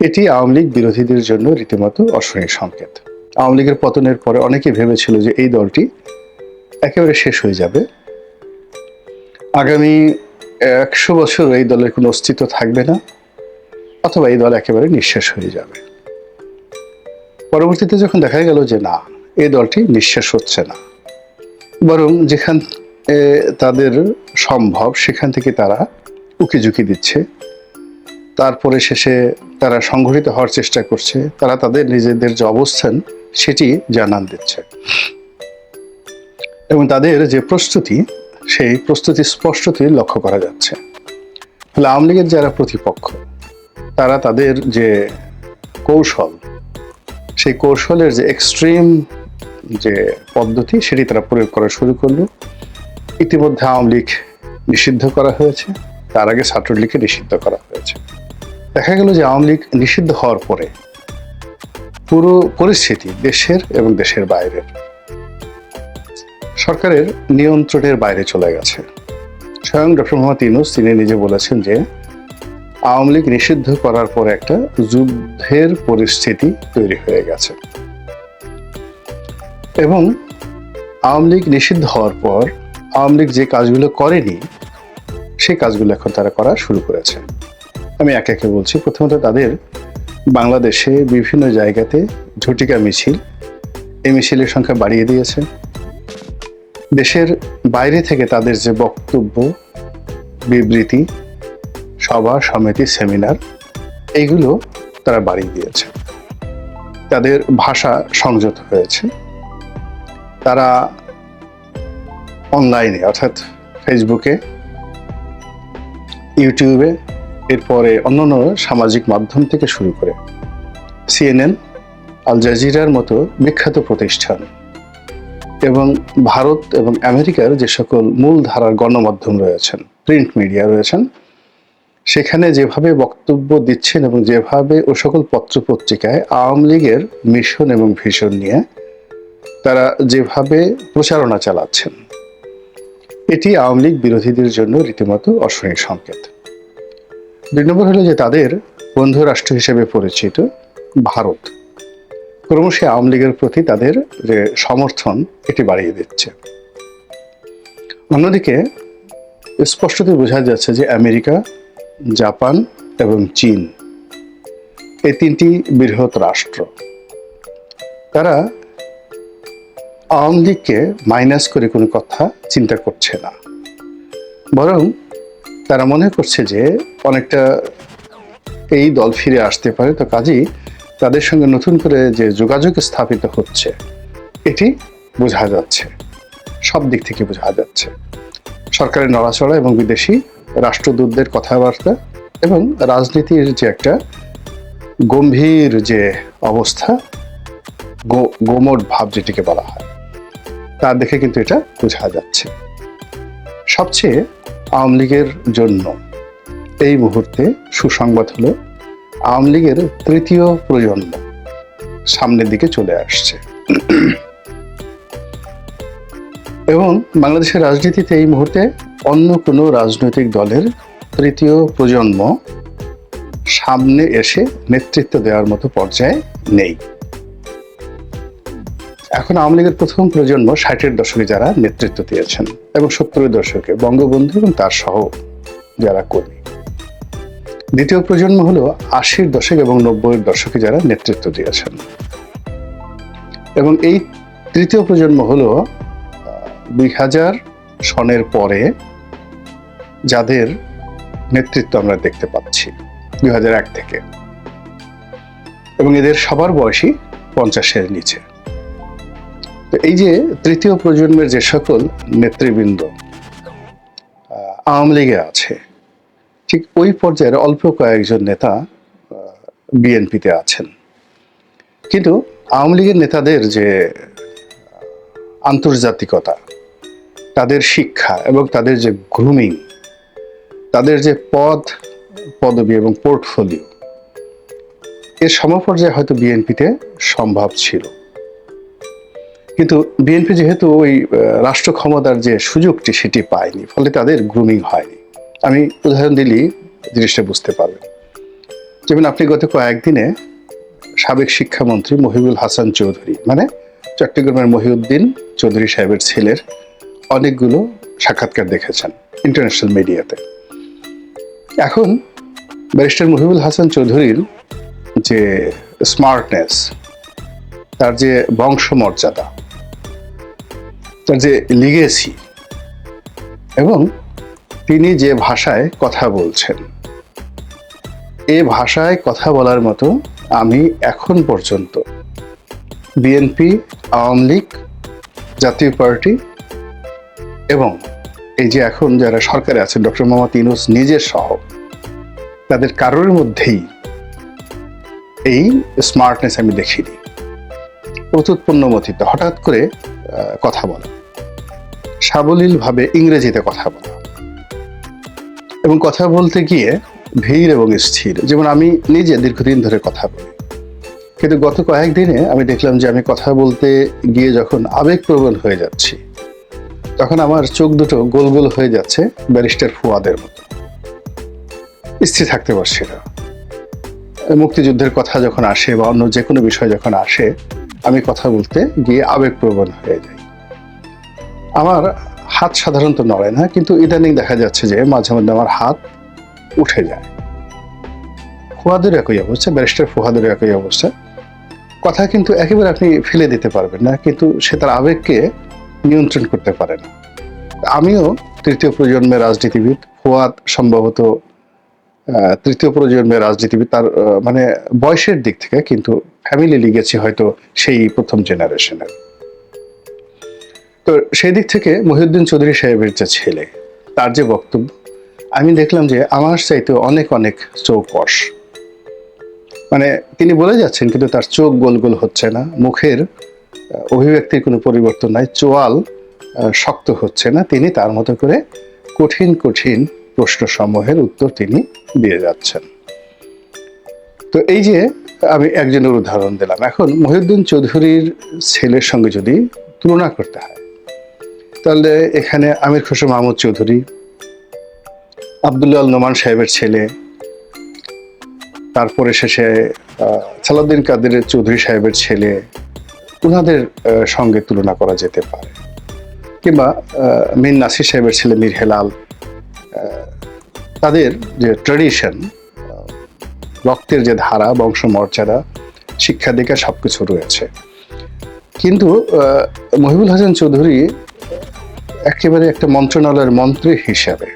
এটি আওয়ামী লীগ বিরোধীদের জন্য রীতিমতো অশনীয় সংকেত। আওয়ামী লীগের পতনের পরে অনেকে ভেবেছিল যে এই দলটি একেবারে শেষ হয়ে যাবে। আগামী একশো বছর এই দলের কোনো অস্তিত্ব থাকবে না, অথবা এই দল একেবারে নিঃশেষ হয়ে যাবে। পরবর্তীতে যখন দেখা গেল যে না, এই দলটি নিঃশেষ হচ্ছে না, বরং যেখান তাদের সম্ভব, সেখান থেকে তারা উকি ঝুঁকি দিচ্ছে। তারপরে শেষে তারা সংঘটিত হওয়ার চেষ্টা করছে, তারা তাদের নিজেদের যে অবস্থান, সেটি জানান দিচ্ছে। এবং তাদের যে প্রস্তুতি, সেই প্রস্তুতি স্পষ্টতই লক্ষ্য করা যাচ্ছে। ফলে আওয়ামী লীগের যারা প্রতিপক্ষ, তারা তাদের যে কৌশল, সেই কৌশলের যে এক্সট্রিম যে পদ্ধতি, সেটি তারা প্রয়োগ করা শুরু করল। ইতিমধ্যে আওয়ামী লীগ নিষিদ্ধ করা হয়েছে, তার আগে ছাত্রলীগকে নিষিদ্ধ করা হয়েছে। দেখা গেল যে আওয়ামী লীগ নিষিদ্ধ হওয়ার পরে পুরো পরিস্থিতি দেশের এবং দেশের বাইরের। সরকারের নিয়ন্ত্রণের বাইরে চলে গেছে। স্বয়ং ডক্টর মোহাম্মদ ইউনুস, তিনি নিজে বলেছেন যে আওয়ামী লীগ নিষিদ্ধ করার পর একটা যুদ্ধের পরিস্থিতি তৈরি হয়ে গেছে। এবং আওয়ামী লীগ নিষিদ্ধ হওয়ার পর আওয়ামী লীগ যে কাজগুলো করেনি, সেই কাজগুলো এখন তারা করা শুরু করেছে। আমি একে একে বলছি। প্রথমত তাদের বাংলাদেশে বিভিন্ন জায়গাতে ঝটিকা মিছিল, এই মিছিলের সংখ্যা বাড়িয়ে দিয়েছে। দেশের বাইরে থেকে তাদের যে বক্তব্য, বিবৃতি, সভা সমিতি, সেমিনার, এইগুলো তারা বাড়িয়ে দিয়েছে। তাদের ভাষা সংযত হয়েছে। তারা অনলাইনে অর্থাৎ ফেসবুকে ইউটিউবে এরপরে অন্যান্য সামাজিক মাধ্যম থেকে শুরু করে সিএনএন আল জাজিরার মতো বিখ্যাত প্রতিষ্ঠান এবং ভারত এবং আমেরিকার যে সকল মূল ধারার গণমাধ্যম রয়েছেন প্রিন্ট মিডিয়া রয়েছেন, সেখানে যেভাবে বক্তব্য দিচ্ছেন এবং যেভাবে ও সকল পত্রপত্রিকায় আওয়ামী লীগের মিশন এবং ভিশন নিয়ে তারা যেভাবে প্রচারণা চালাচ্ছেন, এটি আওয়ামী লীগ বিরোধীদের জন্য রীতিমতো অশনীয় সংকেত। দুই নম্বর হলো যে তাদের বন্ধু রাষ্ট্র হিসেবে পরিচিত ভারত। ক্রমশ আওয়ামী লীগের প্রতি তাদের যে সমর্থন, এটি বাড়িয়ে দিচ্ছে। অন্যদিকে স্পষ্টতই বোঝা যাচ্ছে যে আমেরিকা, জাপান এবং চীন এই তিনটি বৃহৎ রাষ্ট্র। তারা আওয়ামী লীগকে মাইনাস করে কোনো কথা চিন্তা করছে না। বরং তারা মনে করছে যে অনেকটা এই দল ফিরে আসতে পারে। তো কাজেই তাদের সঙ্গে নতুন করে যে যোগাযোগ স্থাপিত হচ্ছে, এটি বোঝা যাচ্ছে। সব দিক থেকে বোঝা যাচ্ছে। সরকারের নড়াচড়া এবং বিদেশি রাষ্ট্রদূতদের কথাবার্তা এবং রাজনীতির যে একটা গম্ভীর যে অবস্থা, গো- গোমট ভাব যেটিকে বলা হয়, তা দেখে কিন্তু এটা বোঝা যাচ্ছে। সবচেয়ে আওয়ামী লীগের জন্য। এই মুহূর্তে সুসংবাদ হলো আওয়ামী লীগের তৃতীয় প্রজন্ম। সামনের দিকে চলে আসছে। এবং বাংলাদেশের রাজনীতিতে এই মুহূর্তে অন্য কোনো রাজনৈতিক দলের তৃতীয় প্রজন্ম সামনে এসে নেতৃত্ব দেওয়ার মতো পর্যায়ে নেই। এখন আওয়ামী লীগের প্রথম প্রজন্ম ষাটের দশকে যারা নেতৃত্ব দিয়েছেন এবং সত্তরের দশকে বঙ্গবন্ধু এবং তার সহ যারা কর্মী। দ্বিতীয় প্রজন্ম হলো আশির দশক এবং নব্বইয়ের দশকে যারা নেতৃত্ব দিয়েছেন। এবং এই তৃতীয় প্রজন্ম হলো দুই হাজার সনের পরে যাদের নেতৃত্ব আমরা দেখতে পাচ্ছি, দুই হাজার এক থেকে। এবং এদের সবার বয়সী পঞ্চাশের নিচে। এই যে তৃতীয় প্রজন্মের যে সকল নেতৃবৃন্দ আওয়ামী লীগে আছে, ঠিক ওই পর্যায়ের অল্প কয়েকজন নেতা বিএনপিতে আছেন। কিন্তু আওয়ামী লীগের নেতাদের যে আন্তর্জাতিকতা, তাদের শিক্ষা এবং তাদের যে গ্রুমিং, তাদের যে পদ, পদবি এবং পোর্টফোলিও, এর সমপর্যায়ে হয়তো বিএনপিতে সম্ভব ছিল। কিন্তু বিএনপি যেহেতু ওই রাষ্ট্র ক্ষমতার যে সুযোগটি সেটি পায়নি, ফলে তাদের গ্রুমিং হয়নি। আমি উদাহরণ দিলেই জিনিসটা বুঝতে পারবেন। যেমন আপনি গত কয়েকদিনে সাবেক শিক্ষামন্ত্রী মহিবুল হাসান চৌধুরী মানে চট্টগ্রামের মহিউদ্দিন চৌধুরী সাহেবের ছেলের অনেকগুলো সাক্ষাৎকার দেখেছেন ইন্টারন্যাশনাল মিডিয়াতে এখন ব্যারিস্টার মহিবুল হাসান চৌধুরীর যে স্মার্টনেস তার যে বংশমর্যাদা যে লিগেসি এবং তিনি যে ভাষায় কথা বলছেন, এ ভাষায় কথা বলার মতো আমি এখন পর্যন্ত বিএনপি, আওয়ামী লীগ, জাতীয় পার্টি এবং এই যে এখন যারা সরকারে আছেন, ডক্টর মোহাম্মদ ইনুস নিজের সহ, তাদের কারোর মধ্যেই এই স্মার্টনেস আমি দেখিনি। প্রত্যুৎপন্নমতিতে হঠাৎ করে কথা বলা। সাবলীলভাবে ইংরেজিতে কথা বলা। এবং কথা বলতে গিয়ে ভিড় এবং স্থির। যেমন আমি নিজে দীর্ঘদিন ধরে কথা বলি। কিন্তু গত কয়েকদিনে আমি দেখলাম যে আমি কথা বলতে গিয়ে যখন আবেগপ্রবণ হয়ে যাচ্ছি, তখন আমার চোখ দুটো গোল গোল হয়ে যাচ্ছে ব্যারিস্টার ফুয়াদের মতো। স্থির থাকতে পারছি না। মুক্তিযুদ্ধের কথা যখন আসে বা অন্য যে কোনো বিষয় যখন আসে আমি কথা বলতে গিয়ে আবেগপ্রবণ হয়ে যাই। আমার হাত সাধারণত নড়ে না, কিন্তু ইদানিং দেখা যাচ্ছে যে মাঝে মধ্যে আমার হাত উঠে যায়। ফুয়াদের একই অবস্থা, ব্যারিস্টার ফুহাদের একই অবস্থা। কথা কিন্তু একেবারে আপনি ফেলে দিতে পারবেন না, কিন্তু সে তার আবেগকে নিয়ন্ত্রণ করতে পারে না। আমিও তৃতীয় প্রজন্মের রাজনীতিবিদ, ফুয়াদ সম্ভবত তৃতীয় প্রজন্মের রাজনীতিবিদ, তার মানে বয়সের দিক থেকে কিন্তু ফ্যামিলি লিগেছি হয়তো সেই প্রথম জেনারেশনের তো সেই দিক থেকে মহিউদ্দিন চৌধুরী সাহেবের যে ছেলে, তার যে বক্তব্য, আমি দেখলাম যে আমার চাইতে অনেক অনেক চৌকস মানে তিনি বলে যাচ্ছেন, কিন্তু তার চোখ গোল গোল হচ্ছে না, মুখের অভিব্যক্তির কোনো পরিবর্তন নাই, চোয়াল শক্ত হচ্ছে না। তিনি তার মতো করে কঠিন কঠিন প্রশ্ন সমূহের উত্তর তিনি দিয়ে যাচ্ছেন। তো এই যে আমি একজনের উদাহরণ দিলাম। এখন মহিউদ্দিন চৌধুরীর ছেলের সঙ্গে যদি তুলনা করতে হয়, তাহলে এখানে আমির খসরু মাহমুদ চৌধুরী, আবদুল্লাহ নোমান সাহেবের ছেলে, তারপরে শেষে সালাউদ্দিন কাদের চৌধুরী সাহেবের ছেলে ওনাদের সঙ্গে তুলনা করা যেতে পারে। কিংবা মীর নাসির সাহেবের ছেলে মীর হেলাল তাদের যে ট্রেডিশন রক্তের যে ধারা, বংশমর্যাদা, শিক্ষা দীক্ষা সবকিছু রয়েছে। কিন্তু মহিবুল হাসান চৌধুরী একেবারে একটা মন্ত্রণালয়ের মন্ত্রী হিসাবে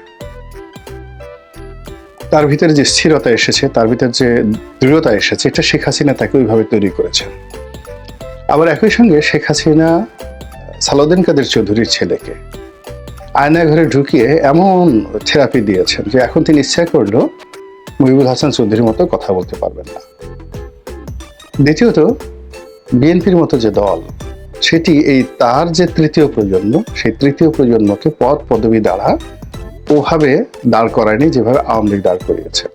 তার ভিতরে যে স্থিরতা এসেছে, তার ভিতরে যে দৃঢ়তা এসেছে, এটা শেখ হাসিনা তাকে ওইভাবে তৈরি করেছেন। আবার একই সঙ্গে শেখ হাসিনা সালাউদ্দিন কাদের চৌধুরীর ছেলেকে আয়না ঘরে ঢুকিয়ে এমন থেরাপি দিয়েছেন যে এখন তিনি ইচ্ছা করলেও মহিবুল হাসান চৌধুরীর মতো কথা বলতে পারবেন না। দ্বিতীয়ত, বিএনপির মতো যে দল, সেটি এই তার যে তৃতীয় প্রজন্ম, সেই তৃতীয় প্রজন্মকে পদ পদবি দ্বারা ওভাবে দাঁড় করায়নি যেভাবে আওয়ামী লীগ দাঁড় করিয়েছে।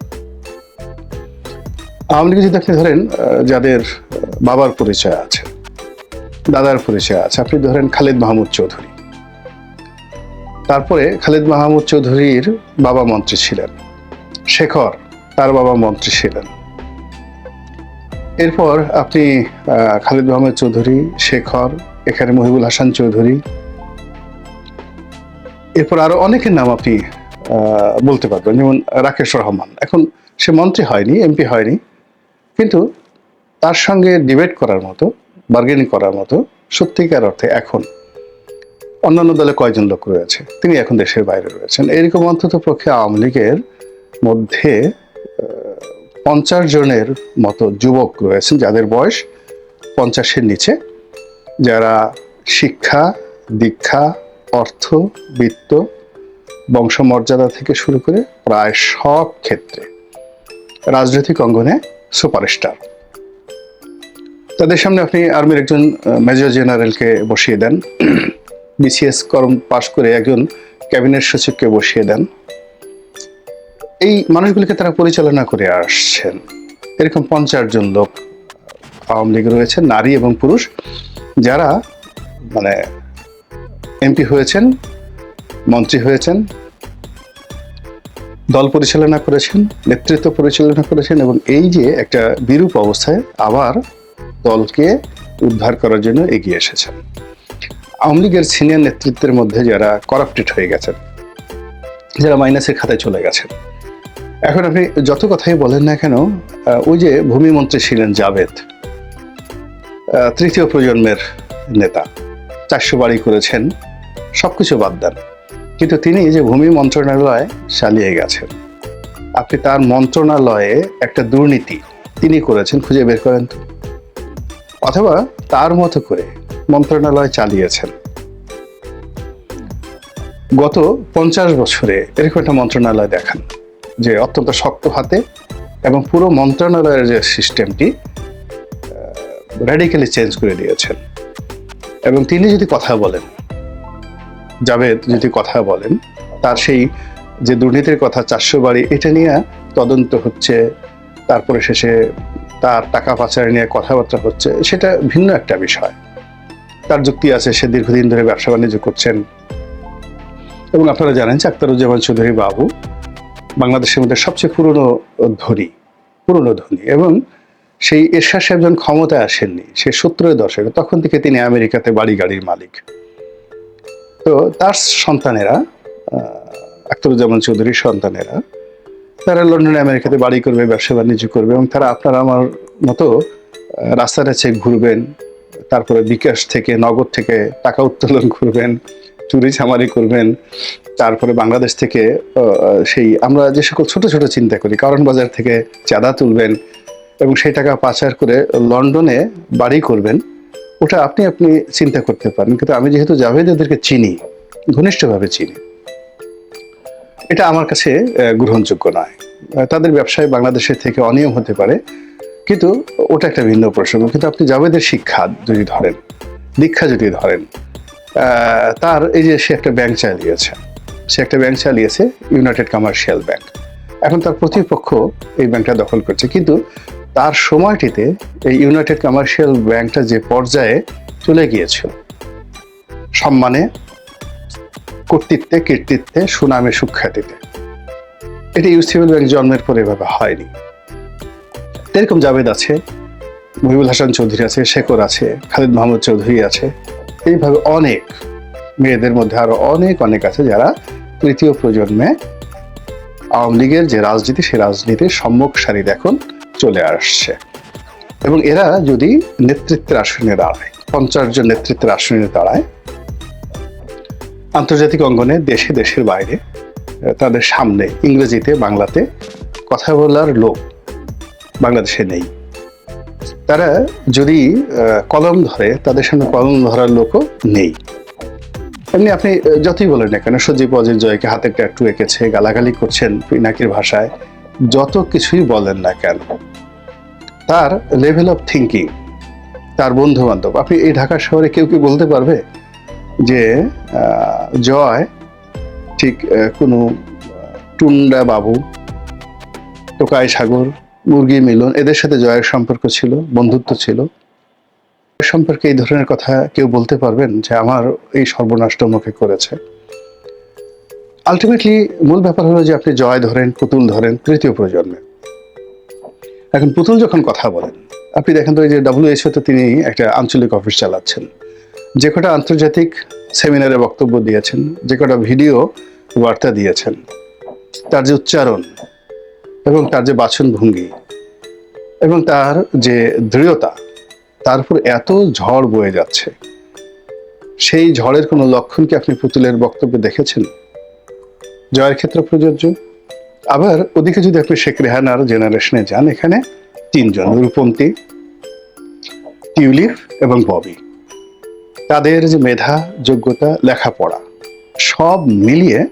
আওয়ামী লীগে যদি আপনি ধরেন যাদের বাবার পরিচয় আছে, দাদার পরিচয় আছে, আপনি ধরেন খালিদ মাহমুদ চৌধুরী। তারপরে খালিদ মাহমুদ চৌধুরীর বাবা মন্ত্রী ছিলেন। শেখর তার বাবা মন্ত্রী ছিলেন। এরপর আপনি খালিদ মাহমুদ চৌধুরী, শেখর, এখানে মহিবুল হাসান চৌধুরী। এরপর আরও অনেকের নাম আপনি বলতে পারবেন, যেমন রাকেশ রহমান। এখন সে মন্ত্রী হয়নি, এমপি হয়নি, কিন্তু তার সঙ্গে ডিবেট করার মতো বার্গেনিং করার মতো সত্যিকার অর্থে এখন অন্যান্য দলে কয়জন লোক রয়েছে? তিনি এখন দেশের বাইরে রয়েছেন। এরকম অন্তত পক্ষে আওয়ামী লীগের মধ্যে পঞ্চাশ জনের মতো যুবক রয়েছেন, যাদের বয়স পঞ্চাশের নিচে। যারা শিক্ষা, দীক্ষা, অর্থ, বিত্ত, বংশমর্যাদা থেকে শুরু করে প্রায় সব ক্ষেত্রে রাজনৈতিক অঙ্গনে সুপারস্টার। তাদের সামনে আপনি আর্মির একজন মেজর জেনারেলকে বসিয়ে দেন। বিসিএস কর্ম পাশ করে একজন ক্যাবিনেট সচিবকে বসিয়ে দেন। এই মানুষগুলিকে তারা পরিচালনা করে আসছেন। এরকম পঞ্চাশ জন লোক, আওয়ামী লীগ রয়েছে, নারী এবং পুরুষ, যারা মানে এমপি হয়েছেন, মন্ত্রী হয়েছেন, দল পরিচালনা করেছেন, নেতৃত্ব পরিচালনা করেছেন এবং এই যে একটা বিরূপ অবস্থায় আবার দলকে উদ্ধার করার জন্য এগিয়ে এসেছেন। আওয়ামী লীগের সিনিয়র নেতৃত্বের মধ্যে যারা করাপ্টেড হয়ে গেছেন, যারা মাইনাসের খাতায় চলে গেছেন। এখন আপনি যত কথাই বলেন না কেন ওই যে ভূমিমন্ত্রী ছিলেন জাভেদ তৃতীয় প্রজন্মের নেতা, চারশো বাড়ি করেছেন, সবকিছু বাদ দেন। কিন্তু তিনি যে ভূমি মন্ত্রণালয় চালিয়ে গেছেন, আপনি তার মন্ত্রণালয়ে একটা দুর্নীতি তিনি করেছেন, খুঁজে বের করেন তো। অথবা তার মতো করে মন্ত্রণালয় চালিয়েছেন। গত পঞ্চাশ বছরে এরকম একটা মন্ত্রণালয় দেখান, যে অত্যন্ত শক্ত হাতে এবং পুরো মন্ত্রণালয়ের যে সিস্টেমটি র্যাডিক্যালি চেঞ্জ করে দিয়েছেন। এবং তিনি যদি কথা বলেন, জাভেদ যদি কথা বলেন, তার সেই যে দুর্নীতির কথা চারশো বাড়ি, এটা নিয়ে তদন্ত হচ্ছে, তারপরে শেষে তার টাকা পাচার নিয়ে কথাবার্তা হচ্ছে, সেটা ভিন্ন একটা বিষয়। তার যুক্তি আছে সে দীর্ঘদিন ধরে ব্যবসা বাণিজ্য করছেন। এবং আপনারা জানেন যে আক্তারুজ্জামান চৌধুরী বাবু বাংলাদেশের মধ্যে সবচেয়ে পুরনো ধনী পুরনো ধনী এবং সেই এরশাদ সাহেব যখন ক্ষমতায় আসেননি সে সত্তরের দশকে তখন থেকে তিনি আমেরিকাতে বাড়ি গাড়ির মালিক। তো তার সন্তানেরা আহ, আখতারুজ্জামান চৌধুরীর সন্তানেরা তারা লন্ডনে আমেরিকাতে বাড়ি করবে ব্যবসা বাণিজ্য করবে এবং তারা আপনারা আমার মতো রাস্তাটা চেক ঘুরবেন তারপরে বিকাশ থেকে, নগদ থেকে টাকা উত্তোলন করবেন চুরি ছামারি করবেন, তারপরে বাংলাদেশ থেকে সেই আমরা যে সকল ছোট ছোট চিন্তা করি, কারণ বাজার থেকে চাঁদা তুলবেন এবং সেই টাকা পাচার করে লন্ডনে বাড়ি করবেন, ওটা আপনি আপনি চিন্তা করতে পারেন। কিন্তু আমি যেহেতু জাভেদ এদেরকে চিনি, ঘনিষ্ঠভাবে চিনি, এটা আমার কাছে গ্রহণযোগ্য নয়। তাদের ব্যবসায় বাংলাদেশের থেকে অনিয়ম হতে পারে। কিন্তু ওটা একটা ভিন্ন প্রসঙ্গ কিন্তু আপনি জাভেদের শিক্ষা যদি ধরেন, দীক্ষা যদি ধরেন তার এই যে সে একটা ব্যাংক চালিয়েছে, সে একটা ব্যাংক চালিয়েছে ইউনাইটেড কমার্শিয়াল ব্যাংক এখন তার প্রতিপক্ষ এই ব্যাংকটা দখল করছে, কিন্তু তার সময়টিতে এই ইউনাইটেড কমার্শিয়াল ব্যাংকটা যে পর্যায়ে চলে গিয়েছিল, সম্মানে, কর্তৃত্বে কীর্তিত্বে সুনামে, সুখ্যাতিতে। এটি ইউসিবল ব্যাংক জন্মের পরে এভাবে হয়নি। এরকম জাভেদ আছে, মহিবুল হাসান চৌধুরী আছে, শেখর আছে, খালিদ মাহমুদ চৌধুরী আছে। এইভাবে অনেক মেয়েদের মধ্যে আরও অনেক অনেক আছে যারা তৃতীয় প্রজন্মে আওয়ামী লীগের যে রাজনীতি, সে রাজনীতির সম্মুখ সারিতে এখন চলে আসছে। এবং এরা যদি নেতৃত্বের আসনে দাঁড়ায়, পঞ্চাশ জন নেতৃত্বের আসনে দাঁড়ায়, আন্তর্জাতিক অঙ্গনে দেশে, দেশের বাইরে, তাদের সামনে, ইংরেজিতে, বাংলাতে কথা বলার লোক বাংলাদেশে নেই। তারা যদি কলম ধরে, তাদের সামনে কলম ধরার লোকও নেই। এমনি আপনি যতই বলেন না কেন, সজীব অজিত জয়কে হাতের ট্যাটু এঁকেছে, গালাগালি করছেন পিনাকির ভাষায়, যত কিছুই বলেন না কেন, তার লেভেল অফ থিঙ্কিং তার বন্ধু বান্ধব আপনি এই ঢাকা শহরে কেউ কি বলতে পারবে যে জয় ঠিক কোনো টুন্ডা বাবু, টোকাই সাগর মুরগি, মিলন, এদের সাথে জয়ের সম্পর্ক ছিল, বন্ধুত্ব ছিল। সম্পর্কে এই ধরনের কথা কেউ বলতে পারবেন যে আমার এই সর্বনাষ্ট মুখে করেছে। আলটিমেটলি মূল ব্যাপার হলো যে আপনি জয় ধরেন, পুতুল ধরেন তৃতীয় প্রজন্মে। এখন পুতুল যখন কথা বলেন, আপনি দেখেন তো যে ডাব্লিউএইচও তো তিনি একটা আঞ্চলিক অফিস চালাচ্ছেন। যে কটা আন্তর্জাতিক সেমিনারে বক্তব্য দিয়েছেন, যে কটা ভিডিও বার্তা দিয়েছেন, তার যে উচ্চারণ এবং তার যে বাচন ভঙ্গি এবং তার যে দৃঢ়তা, তার উপর এত ঝড় বয়ে যাচ্ছে। সেই ঝড়ের কোনো লক্ষণ কি আপনি পুতুলের বক্তব্যে দেখেছেন? জয়ের ক্ষেত্রে প্রযোজ্য। আবার ওদিকে যদি আপনি শেখ রেহানার জেনারেশনে যান, এখানে তিনজন, রূপন্তী, টিউলিপ এবং ববি। তাদের যে মেধা, যোগ্যতা, লেখাপড়া, সব মিলিয়ে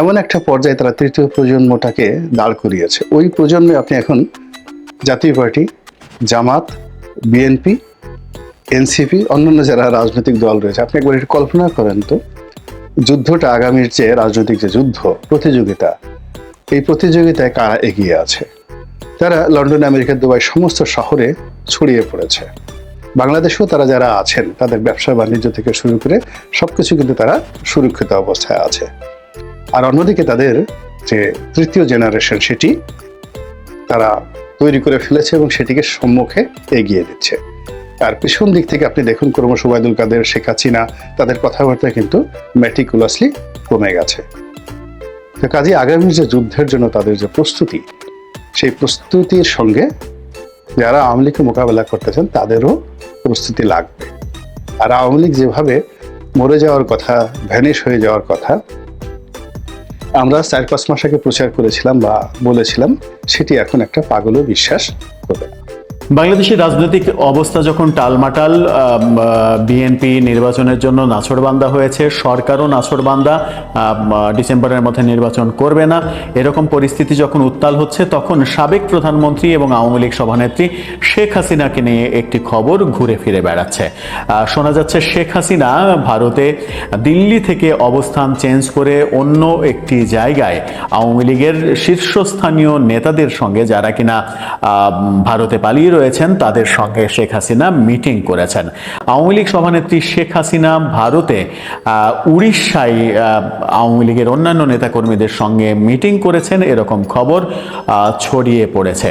এমন একটা পর্যায়ে তারা তৃতীয় প্রজন্মটাকে দাঁড় করিয়েছে। ওই প্রজন্মে আপনি এখন জাতীয় পার্টি, জামাত, বিএনপি, এনসিপি, অন্যান্য যারা রাজনৈতিক দল রয়েছে, আপনি একবার একটু কল্পনা করেন তো, যুদ্ধটা আগামীর যে রাজনৈতিক যে যুদ্ধ, প্রতিযোগিতা, এই প্রতিযোগিতায় কারা এগিয়ে আছে? তারা লন্ডন আমেরিকা, দুবাই সমস্ত শহরে ছড়িয়ে পড়েছে। বাংলাদেশেও তারা যারা আছেন, তাদের ব্যবসা, বাণিজ্য থেকে শুরু করে সবকিছু কিন্তু তারা সুরক্ষিত অবস্থায় আছে। আর অন্যদিকে তাদের যে তৃতীয় জেনারেশন সেটি তারা তৈরি করে ফেলেছে এবং সেটিকে সম্মুখে এগিয়ে দিচ্ছে। আর পিছন দিক থেকে আপনি দেখুন ক্রমশ ওবায়দুল কাদের, শেখ হাসিনা, তাদের কথাবার্তা কিন্তু ম্যাটিকুলাসলি কমে গেছে। তো কাজে আগামী যে যুদ্ধের জন্য তাদের যে প্রস্তুতি, সেই প্রস্তুতির সঙ্গে যারা আওয়ামী লীগকে মোকাবেলা করতেছেন তাদেরও প্রস্তুতি লাগবে। আর আওয়ামী লীগ যেভাবে মরে যাওয়ার কথা, ভ্যানিশ হয়ে যাওয়ার কথা আমরা চার পাঁচ মাস আগে প্রচার করেছিলাম বা বলেছিলাম, সেটি এখন একটা পাগলও বিশ্বাস করবে না। বাংলাদেশের রাজনৈতিক অবস্থা যখন টালমাটাল বিএনপি নির্বাচনের জন্য নাছরবান্দা হয়েছে, সরকারও নাছরবান্দা ডিসেম্বরের মধ্যে নির্বাচন করবে না। এরকম পরিস্থিতি যখন উত্তাল হচ্ছে, তখন সাবেক প্রধানমন্ত্রী এবং আওয়ামী লীগ সভানেত্রী শেখ হাসিনাকে নিয়ে একটি খবর ঘুরে ফিরে বেড়াচ্ছে। শোনা যাচ্ছে শেখ হাসিনা ভারতে দিল্লি থেকে অবস্থান চেঞ্জ করে অন্য একটি জায়গায় আওয়ামী লীগের শীর্ষস্থানীয় নেতাদের সঙ্গে যারা কিনা ভারতে পালিয়ে রয়েছেন তাদের সঙ্গে শেখ হাসিনা মিটিং করেছেন। আওয়ামী লীগ সভানেত্রী শেখ হাসিনা ভারতে উড়িষ্যায় আওয়ামী লীগের অন্যান্য নেতাকর্মীদের সঙ্গে মিটিং করেছেন, এরকম খবর ছড়িয়ে পড়েছে।